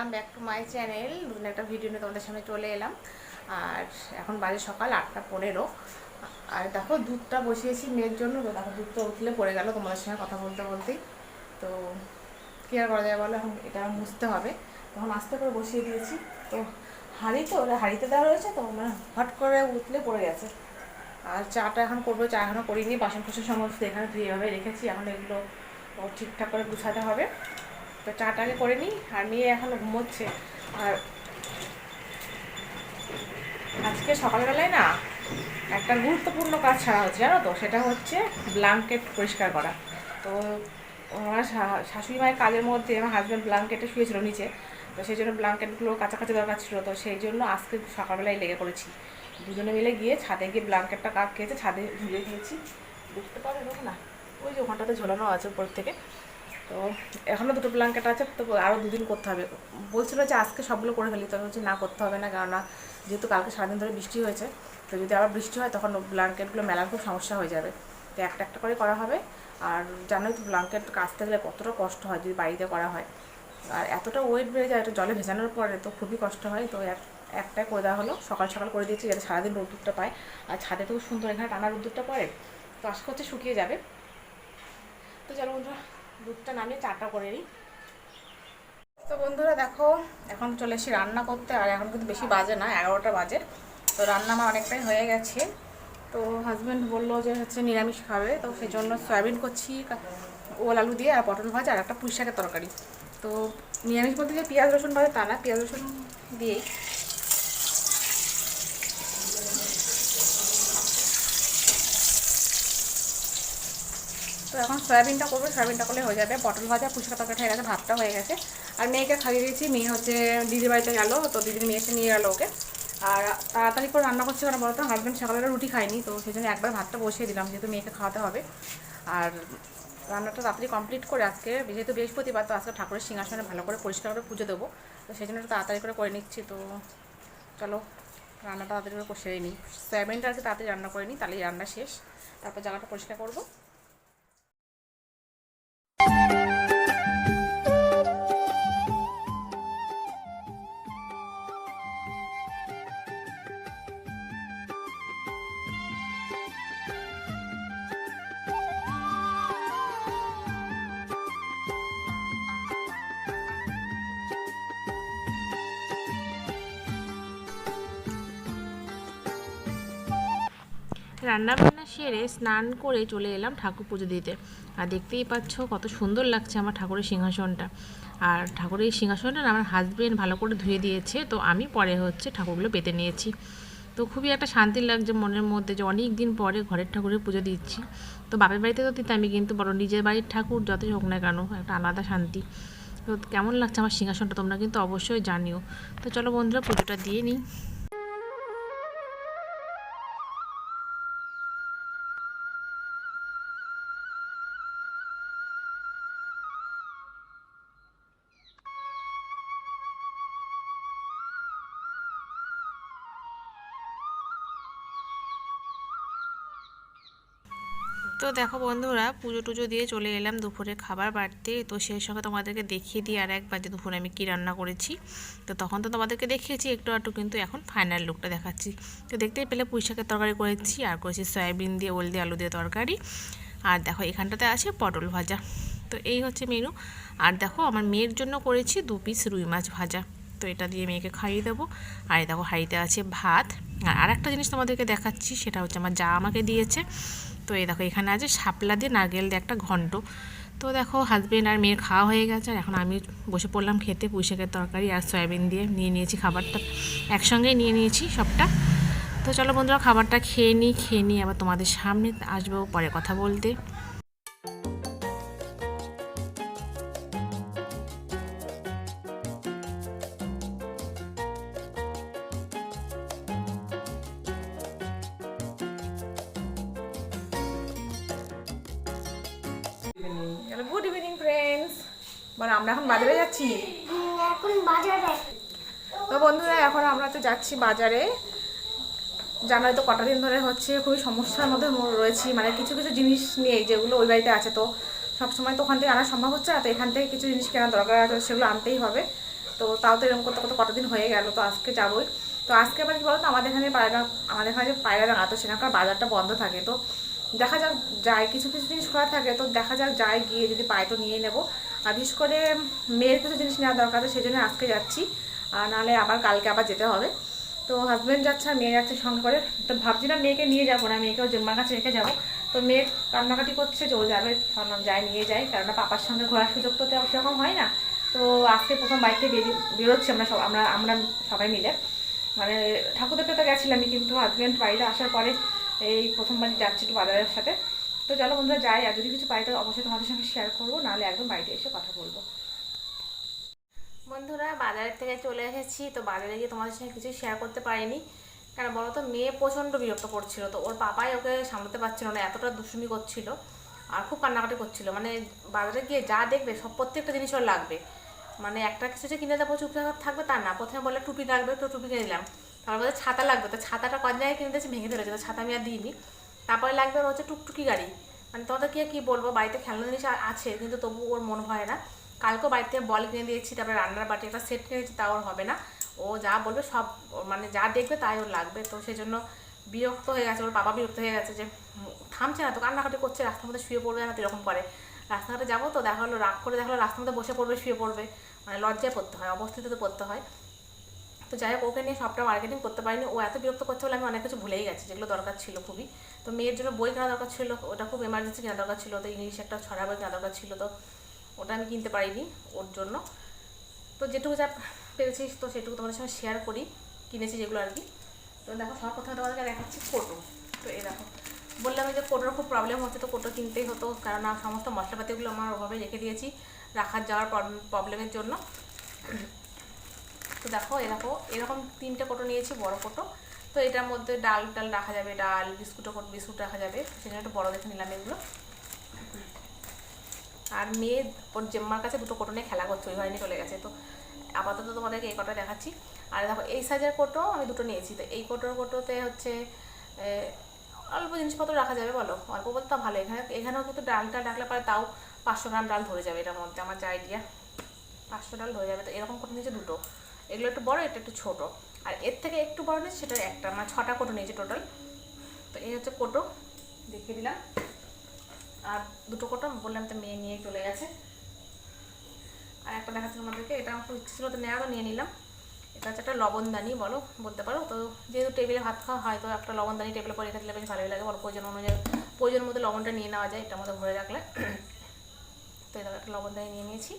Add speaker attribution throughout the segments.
Speaker 1: Welcome back to my channel. নতুন একটা video নিয়ে তোমাদের সামনে চলে এলাম। আর এখন বাজে সকাল আটটা পনেরো। আর দেখো, দুধটা বসিয়েছি মেয়ের জন্য। তো দেখো, দুধটা উঠলে পড়ে গেল তোমাদের সঙ্গে কথা বলতে বলতেই। তো কী আর করা যায় বলো? এখন এটা মুছতে হবে। তখন আস্তে করে বসিয়ে দিয়েছি। তো হাঁড়ি তো হাঁড়িতে দেওয়া রয়েছে, তো মানে হট করে উঠলে পড়ে গেছে। আর চাটা এখন করব, চা এখনও করিনি। বাসন কুসন সমস্ত এখানে ধুয়েভাবে রেখেছি। এখন এগুলো ও ঠিকঠাক করে গুছাতে হবে। তো চাটাকে করে নিই, আর মেয়ে এখনও ঘুমোচ্ছে। আর আজকে সকালবেলায় না একটা গুরুত্বপূর্ণ কাজ ছাড়া হচ্ছে, জানো তো? সেটা হচ্ছে ব্ল্যাঙ্কেট পরিষ্কার করা। তো আমার শাশুড়ি মায়ের কাজের মধ্যে আমার হাজব্যান্ড ব্ল্যাঙ্কেটে শুয়েছিল নিচে, তো সেই জন্য ব্ল্যাঙ্কেটগুলো কাছাকাছি দরকার ছিল, তো সেই জন্য আজকে সকালবেলায় লেগে পড়েছি। দুজনে মিলে গিয়ে ছাদে গিয়ে ব্ল্যাঙ্কেটটা কাক খেয়েছে, ছাদে ঝুলিয়ে দিয়েছি। বুঝতে পারো দেখো না? ওই যে ওখানটাতে ঝোলানো আছে উপর থেকে। তো এখনও দুটো ব্ল্যাঙ্কেট আছে, তো আরও দুদিন করতে হবে। বলছিল যে আজকে সবগুলো করে ফেলি তবে হচ্ছে না, করতে হবে না, কেননা যেহেতু কালকে সারাদিন ধরে বৃষ্টি হয়েছে, তো যদি আবার বৃষ্টি হয় তখন ব্ল্যাঙ্কেটগুলো মেলার খুব সমস্যা হয়ে যাবে। তো একটা একটা করে করা হবে, আর জানোই তো ব্ল্যাঙ্কেট কাচতে গেলে কতটা কষ্ট হয় যদি বাড়িতে করা হয়। আর এতটা ওয়েট বেড়ে যায় এটা জলে ভেজানোর পরে তো খুবই কষ্ট হয়, তো এক, একটাই করে দেওয়া হলো, সকাল সকাল করে দিয়েছি যাতে সারাদিন রোদ্দুরটা পায়। আর ছাদে তো সুন্দর, এখানে টানা রোদ্দুরটা পড়ে, তো আশা করছি শুকিয়ে যাবে। তো চলো বন্ধুরা দুধটা নামিয়ে চাটা করে নিই। তো বন্ধুরা দেখো, এখন চলে এসেছি রান্না করতে, আর এখন কিন্তু বেশি বাজে না, এগারোটা বাজে। তো রান্না আমার অনেকটাই হয়ে গেছে। তো হাজব্যান্ড বলল যে হচ্ছে নিরামিষ খাবে, তো সেই জন্য সয়াবিন করছি, ওল আলু দিয়ে আর পটল ভাজা, আর একটা পুঁই শাকের তরকারি। তো নিরামিষ বলতে যে পেঁয়াজ রসুন ভাজে তা না, পেঁয়াজ রসুন দিয়েই। এখন সয়াবিনটা করব, সয়াবিনটা করলে হয়ে যাবে। পটল ভাজা পুষ্কা তরকারি হয়ে গেছে ভাতটা হয়ে গেছে। আর মেয়েকে খাইয়ে দিয়েছি, মেয়ে হচ্ছে দিদির বাড়িতে গেলো, তো দিদির মেয়ে এসে নিয়ে গেলো ওকে। আর তাড়াতাড়ি করে রান্না করছে কেন বলতো? হাজব্যান্ড সকালে রুটি খায়নি, তো সেই জন্য একবার ভাতটা বসিয়ে দিলাম, যেহেতু মেয়েকে খাওয়াতে হবে। আর রান্নাটা তাড়াতাড়ি কমপ্লিট করে আজকে, যেহেতু বৃহস্পতিবার, তো আজকে ঠাকুরের সিংহাসনে ভালো করে পরিষ্কার করে পুজো দেবো। তো সেই জন্য তাড়াতাড়ি করে করে নিচ্ছি, তো চলো রান্নাটা তাড়াতাড়ি করে কষে নিই। সয়াবিনটা আজকে তাড়াতাড়ি রান্না করে নিই, তাহলেই রান্না শেষ। তারপর জায়গাটা পরিষ্কার করব। রান্নাবান্না সেরে স্নান করে চলে এলাম ঠাকুর পুজো দিতে। আর দেখতেই পাচ্ছ কত সুন্দর লাগছে আমার ঠাকুরের সিংহাসনটা। আর ঠাকুরের এই সিংহাসনটা আমার হাজবেন্ড ভালো করে ধুয়ে দিয়েছে, তো আমি পরে হচ্ছে ঠাকুরগুলো পেতে নিয়েছি। তো খুবই একটা শান্তি লাগছে মনের মধ্যে যে অনেক দিন পরে ঘরের ঠাকুরের পুজো দিচ্ছি। তো বাপের বাড়িতে তো দিতামই কিন্তু বড় নিজের বাড়ির ঠাকুর যতই হোক না কেন, একটা আলাদা শান্তি। তো কেমন লাগছে আমার সিংহাসনটা তোমরা কিন্তু অবশ্যই জানিও। তো চলো বন্ধুরা পুজোটা দিয়ে নিই। তো দেখো বন্ধুরা পুজো টুজো দিয়ে চলে এলাম দুপুরে খাবার বাড়তে। তো সেই সঙ্গে তোমাদেরকে দেখিয়ে দিই আর একবার যে দুপুরে আমি কী রান্না করেছি। তো তখন তো তোমাদেরকে দেখিয়েছি একটু একটু কিন্তু এখন ফাইনাল লুকটা দেখাচ্ছি। তো দেখতেই পেলে পুঁই শাকের তরকারি করেছি, আর করেছি সয়াবিন দিয়ে, ওল দিয়ে, আলু দিয়ে তরকারি। আর দেখো এখানটাতে আছে পটল ভাজা। তো এই হচ্ছে মেনু আর দেখো আমার মেয়ের জন্য করেছি দু পিস রুই মাছ ভাজা। তো এটা দিয়ে মেয়েকে খাইয়ে দেবো। আর দেখো হাঁড়িতে আছে ভাত। আর আরেকটা জিনিস তোমাদেরকে দেখাচ্ছি, সেটা হচ্ছে আমার যা আমাকে দিয়েছে। তো এই দেখো, এখানে আছে শাপলা দিয়ে নারকেল দিয়ে একটা ঘন্ট। তো দেখো হাজব্যান্ড আর মেয়ের খাওয়া হয়ে গেছে, আর এখন আমি বসে পড়লাম খেতে, পুঁইশাকের তরকারি আর সয়াবিন দিয়ে নিয়ে নিয়েছি খাবারটা। একসঙ্গেই নিয়ে নিয়েছি সবটা। তো চলো বন্ধুরা, খাবারটা খেয়ে নিই খেয়ে নিই আবার তোমাদের সামনে আসব পরে কথা বলতে। মানে আমরা এখন বাজারে যাচ্ছি?
Speaker 2: এখন বাজারে।
Speaker 1: তো বন্ধুরা এখন আমরা তো যাচ্ছি বাজারে। জানাই তো কটা দিন ধরে হচ্ছে খুবই সমস্যার মধ্যে রয়েছি। মানে কিছু কিছু জিনিস নিয়ে যেগুলো ওই বাড়িতে আছে তো সবসময় তো ওখান থেকে আনা সম্ভব হচ্ছে না তো এখান থেকে কিছু জিনিস কেনা দরকার আছে সেগুলো আনতেই হবে। তো তাও তো এরকম করতে করতে কতদিন হয়ে গেল তো আজকে যাবোই। তো আজকে আবার কি বলতো আমাদের এখানে পায়রা আমাদের এখানে যে পায়রা রাঙা তো সেখানকার বাজারটা বন্ধ থাকে তো দেখা যাক যায় কিছু কিছু জিনিস খোলা থাকে তো দেখা যাক যায় গিয়ে যদি পাই তো নিয়ে নেব। আর বিশেষ করে মেয়ের কিছু জিনিস নেওয়া দরকার আছে সেই জন্য আজকে যাচ্ছি। আর নাহলে আবার কালকে আবার যেতে হবে। তো হাজব্যান্ড যাচ্ছে আর মেয়ে যাচ্ছে সঙ্গে করে। তো ভাবছিলাম মেয়েকে নিয়ে যাব না, মেয়েকেও জম্মার কাছে রেখে যাব। তো মেয়ে কান্নাকাটি করছে যে ও যাবে যাই, নিয়ে যাই। কেননা পাপার সঙ্গে ঘোরার সুযোগ তো সেরকম হয় না। তো আজকে প্রথম বাড়িতে বেরিয়ে, বেরোচ্ছি আমরা সব, আমরা আমরা সবাই মিলে। মানে ঠাকুর দেখতে তো গেছিলামই, কিন্তু হাজব্যান্ড বাড়িতে আসার পরে এই প্রথমবার যাচ্ছি একটু বাজারের সাথে। তো চলো বন্ধুরা যাই, আর যদি কিছু পাই তো অবশ্যই তোমাদের সঙ্গে শেয়ার করব, নাহলে একদম বাড়িতে এসে কথা বলব। বন্ধুরা, বাজারের থেকে চলে এসেছি, তো বাজারে গিয়ে তোমাদের সঙ্গে কিছু শেয়ার করতে পারিনি। কারণ বলো তো, মেয়ে প্রচণ্ড বিরক্ত করছিল, তো ওর পাপাই ওকে সামলাতে পারছিল না, এতটা দুষ্টুমি করছিল আর খুব কান্নাকাটি করছিল। মানে বাজারে গিয়ে যা দেখবে, সব প্রত্যেকটা জিনিস ওর লাগবে। মানে একটা কিছু যে কিনে দেবো, চুপচাপ থাকবে তা না। প্রথমে বলে টুপি লাগবে, তো টুপি কিনে দিলাম। তারপর বলে ছাতা লাগবে, তো ছাতাটা কদিন জায়গায় কিনে দিয়েছি, ভেঙে ফেলেছে, তো ছাতা আমি আর দিইনি। তারপরে লাগবে হচ্ছে টুকটুকি গাড়ি। মানে তোমাদেরকে কি বলব, বাড়িতে খেলনা জিনিস আছে, কিন্তু তবু ওর মন হয় না। কালকেও বাড়িতে বল কিনে দিয়েছি, তারপরে রান্নার বাটি একটা সেট কিনেছি তা ওর হবে না। ও যা বলবে সব মানে যা দেখবে তাই ওর লাগবে। তো সেই জন্য বিরক্ত হয়ে গেছে, ওর বাবা বিরক্ত হয়ে গেছে যে, থামছে না তো, কান্নাকাটি করছে, রাস্তার মধ্যে শুয়ে পড়বে না তো এরকম করে। রাস্তাঘাটে যাব তো, দেখা হলো, রাগ করে দেখা হলো, রাস্তার মধ্যে বসে পড়বে, শুয়ে পড়বে। মানে লজ্জায় পড়তে হয় অবস্থিতিতে পড়তে হয়। তো যাই হোক, ওকে নিয়ে সবটা মার্কেটিং করতে পারিনি। ও এত বিরক্ত করতে হলে আমি অনেক কিছু ভুলেই গেছি, যেগুলো দরকার ছিল খুবই। তো মেয়ের জন্য বই কেনা দরকার ছিল, ওটা খুব এমার্জেন্সি কেনা দরকার ছিল, তো ইংলিশ একটা ছড়া বই কেনা দরকার ছিল, তো ওটা আমি কিনতে পারিনি ওর জন্য। তো যেটুকু যা পেরেছি, তো সেটুকু তোমাদের সঙ্গে শেয়ার করি, কিনেছি যেগুলো আর কি। তো দেখো, সব প্রথমে তোমাদেরকে দেখাচ্ছি কোটো। তো এই দেখো, বললাম যে কোটোর খুব প্রবলেম হচ্ছে, তো কোটো কিনতেই হতো কারণ সমস্ত মশলাপাতিগুলো আমার ওভাবে রেখে দিয়েছি, রাখার যাওয়ার প্রবলেমের জন্য। তো দেখো এরকম এরকম তিনটে কোটো নিয়েছি, বড় কোটো। তো এটার মধ্যে ডাল টাল রাখা যাবে, ডাল বিস্কুটও বিস্কুট রাখা যাবে। সেজন্য একটু বড় দেখে নিলাম এগুলো। আর মেয়ে, ওর জেম্মার কাছে দুটো কোটো নিয়ে খেলা করছে, ওই নিয়ে চলে গেছে। তো আপাতত তোমাদেরকে এই কটা দেখাচ্ছি। আর দেখো, এই সাইজের কোটো আমি দুটো নিয়েছি। তো এই কোটোর কোটোতে হচ্ছে অল্প জিনিসপত্র রাখা যাবে বলো? অল্প বলতে তা ভালো, এখানে, এখানেও কিন্তু ডালটা ডাকলে পারে তাও পাঁচশো গ্রাম ডাল ধরে যাবে এটার মধ্যে, আমার যা আইডিয়া পাঁচশো ডাল ধরে যাবে। তো এরকম কোটো নিয়েছে দুটো। এগুলো একটু বড়, এটা একটু ছোট। আর এর থেকে একটু বড় নিয়েছে সেটা একটা মানে ছটা কোটো নিয়েছে টোটাল তো এই হচ্ছে কোটো, দেখিয়ে দিলাম। আর দুটো কোটো বললাম তো মেয়ে নিয়ে চলে গেছে। আর একটা দেখাচ্ছি তোমাদেরকে, এটা আমার ইচ্ছে ছিল, তো নেওয়া তো নিয়ে নিলাম। এটা হচ্ছে একটা লবণদানি, বলো, বলতে পারো। তো যেহেতু টেবিলে ভাত খাওয়া হয়, তো একটা লবণদানি টেবিলে পরে রেখে দিলে বেশ ভালোই লাগে। বলো, প্রয়োজন অনুযায়ী, প্রয়োজন মতো লবণটা নিয়ে নেওয়া যায় এটার মধ্যে ভরে রাখলে। তো এটা একটা লবণদানি নিয়ে নিয়েছি।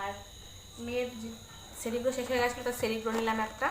Speaker 1: আর মেয়ের সেরিগুলো শেষ হয়ে গেছিল তো সেরিগুলো নিলাম একটা।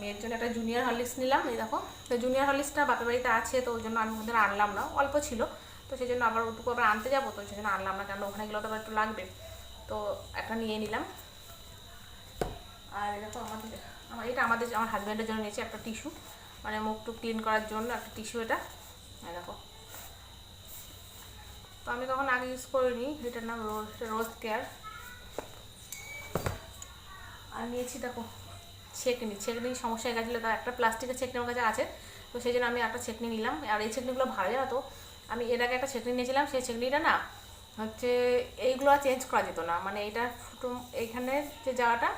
Speaker 1: মেয়ের জন্য একটা জুনিয়র হরলিক্স নিলাম, এই দেখো। তো জুনিয়র হরলিক্সটা বাপের বাড়িতে আছে, তো ওই জন্য আমি ওদের আনলাম না। অল্প ছিল, তো সেই জন্য আবার ওটুকু আবার আনতে যাব, তো সেই জন্য আনলাম না কারণ ওখানে গেলে তো আবার একটু লাগবে। তো একটা নিয়ে নিলাম। আর এটা তো আমাদের, আমার এটা আমাদের, আমার হাজব্যান্ডের জন্য নিয়েছি একটা টিস্যু মানে মুখ টুক ক্লিন করার জন্য একটা টিস্যু এটা। দেখো। তো আমি কখন আগে ইউজ করিনি, এটার নাম রোজ রোজ কেয়ার আর নিয়েছি, দেখো ছেকনি ছেকনি সমস্যা হয়ে গেছিল, তো একটা প্লাস্টিকের ছেকনি আমার কাছে আছে, তো সেই জন্য আমি একটা ছেকনি নিলাম, আর এই ছেকনিগুলো ভালো জানো তো? আমি এর আগে একটা ছেকনি নিয়েছিলাম, সেই ছেকনিটা না হচ্ছে এইগুলো আর চেঞ্জ করা যেত না মানে এটা ফুটো এইখানের যে জায়গাটা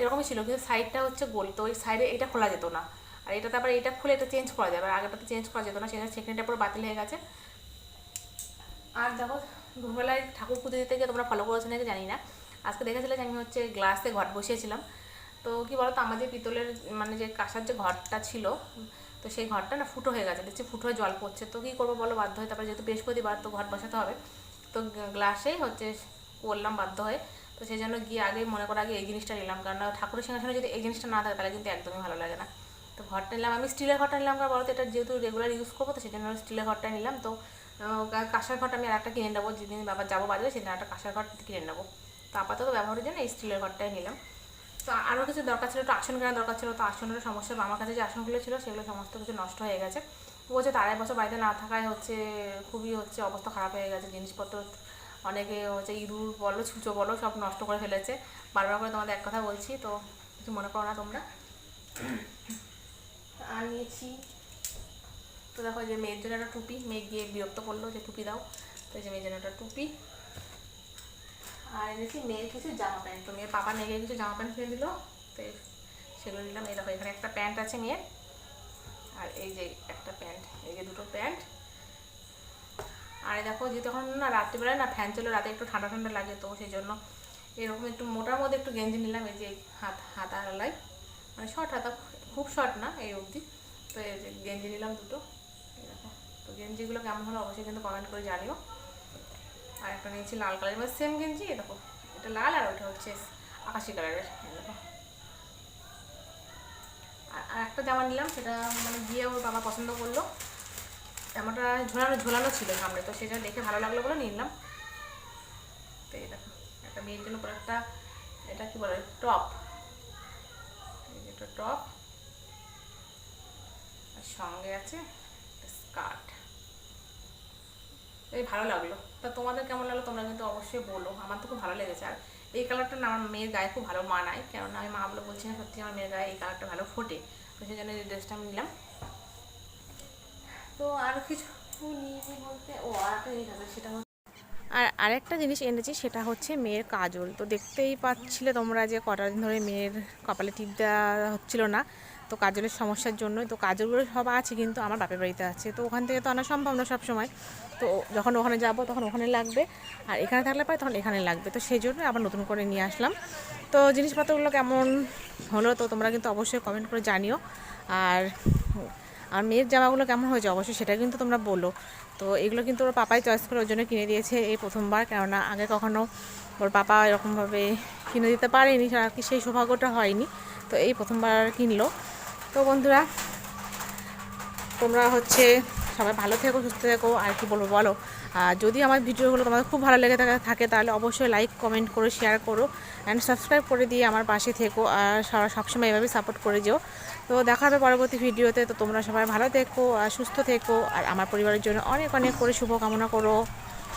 Speaker 1: এরকমই ছিল, কিন্তু সাইডটা হচ্ছে গোল, তো ওই সাইডে এটা খোলা যেত না, আর এটা তারপরে এটা খুলে এটা চেঞ্জ করা যাবে, আর আগেটাতে চেঞ্জ করা যেত না জন্য ছেকনিটা পুরো বাতিল হয়ে গেছে। আর দেখো দুপুরবেলায় ঠাকুর পুজো দিতে গিয়ে তোমরা ফলো করেছ নাকি জানি না আজকে দেখেছিলে যে আমি হচ্ছে গ্লাসে ঘট বসিয়েছিলাম। তো কি বলতো, আমার যে পিতলের মানে যে কাঁসার যে ঘরটা ছিল, তো সেই ঘরটা না ফুটো হয়ে গেছে। দেখছি ফুটো জল পড়ছে। তো কী করব বলো, বাধ্য হয়ে তারপরে যেহেতু বৃহস্পতিবার, তো ঘর বসাতে হবে। তো গ্লাসেই হচ্ছে করলাম বাধ্য হয়ে। তো সেই জন্য গিয়ে আগে মনে করা, আগে এই জিনিসটা নিলাম। কারণ ঠাকুরের সিংহাসনে যদি এই জিনিসটা না থাকে, তাহলে কিন্তু একদমই ভালো লাগে না। তো ঘরটা নিলাম। আমি স্টিলের ঘরটা নিলাম কারণ বলতো, এটা যেহেতু রেগুলার ইউজ করব, তো সেই জন্য স্টিলের ঘরটা নিলাম। তো কাঁসার ঘরটা আমি আর একটা কিনে নেব। যেদিন বাবা যাব বাজারে সেদিন একটা কাঁসার ঘর কিনে নেব। তো আপাতত ব্যবহারের জন্য এই স্টিলের ঘরটাই নিলাম। তো আরও কিছু দরকার ছিল, একটু আসন কেনার দরকার ছিল, তো আসনের সমস্যা আমার কাছে যে আসনগুলো ছিল, সেগুলো সমস্ত কিছু নষ্ট হয়ে গেছে। হচ্ছে তার এক বছর বাড়িতে না থাকায় হচ্ছে, খুবই হচ্ছে অবস্থা খারাপ হয়ে গেছে। জিনিসপত্র অনেকে হচ্ছে ইঁদুর বলো, ছুঁচো বলো, সব নষ্ট করে ফেলেছে। বারবার করে তোমাদের এক কথা বলছি, তো কিছু মনে করো না তোমরা? আর নিয়েছি, তো দেখো যে মেয়ের জন্য একটা টুপি, মেয়ে গিয়ে বিরক্ত করল যে টুপি দাও। তো যে মেয়ের জন্য একটা টুপি। আর এনেছি মেয়ের কিছু জামা প্যান্ট। তো মেয়ের পাপা মেয়েকে কিছু জামা প্যান্ট কিনে দিল, তো সেগুলো নিলাম। এই দেখো, এখানে একটা প্যান্ট আছে মেয়ের। আর এই যে একটা প্যান্ট, এই যে দুটো প্যান্ট। আর দেখো যে তখন না রাত্রিবেলায় না ফ্যান চলে, রাতে একটু ঠান্ডা ঠান্ডা লাগে, তো সেই জন্য এরকম একটু মোটার মধ্যে একটু গেঞ্জি নিলাম, এই যে হাত, হাতা আলাই। মানে শর্ট হাতা, খুব শর্ট না এই অবধি। তো এই যে গেঞ্জি নিলাম দুটো দেখো। তো গেঞ্জিগুলো কেমন হলো অবশ্যই কিন্তু কমেন্ট করে জানিও। আর একটা নিয়েছি লাল কালারের মানে সেম গেঞ্জি দেখো, এটা লাল আর ওটা হচ্ছে আকাশি কালারের দেখো। আর একটা জামা নিলাম, সেটা মানে গিয়ে ওর বাবা পছন্দ করল। জামাটা ঝোলানো ঝোলানো ছিল সামনে, তো সেটা দেখে ভালো লাগল বলে নিলাম। তো এই দেখো, একটা মেয়ের জন্য পরে একটা, এটা কি বলে, টপ। একটা টপ। আর সঙ্গে আছে স্কার্ট। এই ভালো লাগল। তা তোমাদের কেমন লাগল তোমরা কিন্তু অবশ্যই বলো। আমার তো খুব ভালো লেগেছে। আর এই কালারটা না আমার মেয়ের গায়ে খুব ভালো মানায়। কেননা আমি মা বলে বলছি না সত্যি আমার মেয়ের গায়ে এই কালারটা ভালো ফোটে। তো সেই জন্য এই ড্রেসটা আমি নিলাম। তো আর কিছু নিয়েছি বলতে। ও আর একটা জিনিস আছে, সেটা আর আরেকটা জিনিস এনেছি, সেটা হচ্ছে মেয়ের কাজল। তো দেখতেই পাচ্ছিলে তোমরা যে কটা দিন ধরে মেয়ের কপালে টিপ দেওয়া হচ্ছিল না। তো কাজলের সমস্যার জন্য তো কাজলগুলো সব আছে কিন্তু আমার বাপের বাড়িতে আছে। তো ওখান থেকে তো আনা সম্ভব না সবসময়। তো যখন ওখানে যাব তখন ওখানে লাগবে। আর এখানে থাকলে পাই তখন এখানে লাগবে। তো সেই জন্য আবার নতুন করে নিয়ে আসলাম। তো জিনিসপত্রগুলো কেমন হলো তো তোমরা কিন্তু অবশ্যই কমেন্ট করে জানিও। আর আর মেয়ের জামাগুলো কেমন হয়েছে অবশ্যই সেটা কিন্তু তোমরা বলো। তো এগুলো কিন্তু ওর পাপাই চয়েস করে ওর জন্য কিনে দিয়েছে এই প্রথমবার। কেননা আগে কখনো ওর পাপা এরকমভাবে কিনে দিতে পারেনি, আর কি সেই সৌভাগ্যটা হয়নি। তো এই প্রথমবার কিনলো। তো বন্ধুরা, তোমরা হচ্ছে সবাই ভালো থেকো, সুস্থ থেকো, আর কি বলব বলো? আর যদি আমার ভিডিওগুলো তোমাদের খুব ভালো লেগে থাকে তাহলে অবশ্যই লাইক কমেন্ট করো শেয়ার করো অ্যান্ড সাবস্ক্রাইব করে দিয়ে আমার পাশে থেকো, আর সব- সবসময় এভাবে সাপোর্ট করে যেও। তো দেখা হবে পরবর্তী ভিডিওতে। তো তোমরা সবাই ভালো থেকো, আর সুস্থ থেকো, আর আমার পরিবারের জন্য অনেক অনেক করে শুভকামনা করো।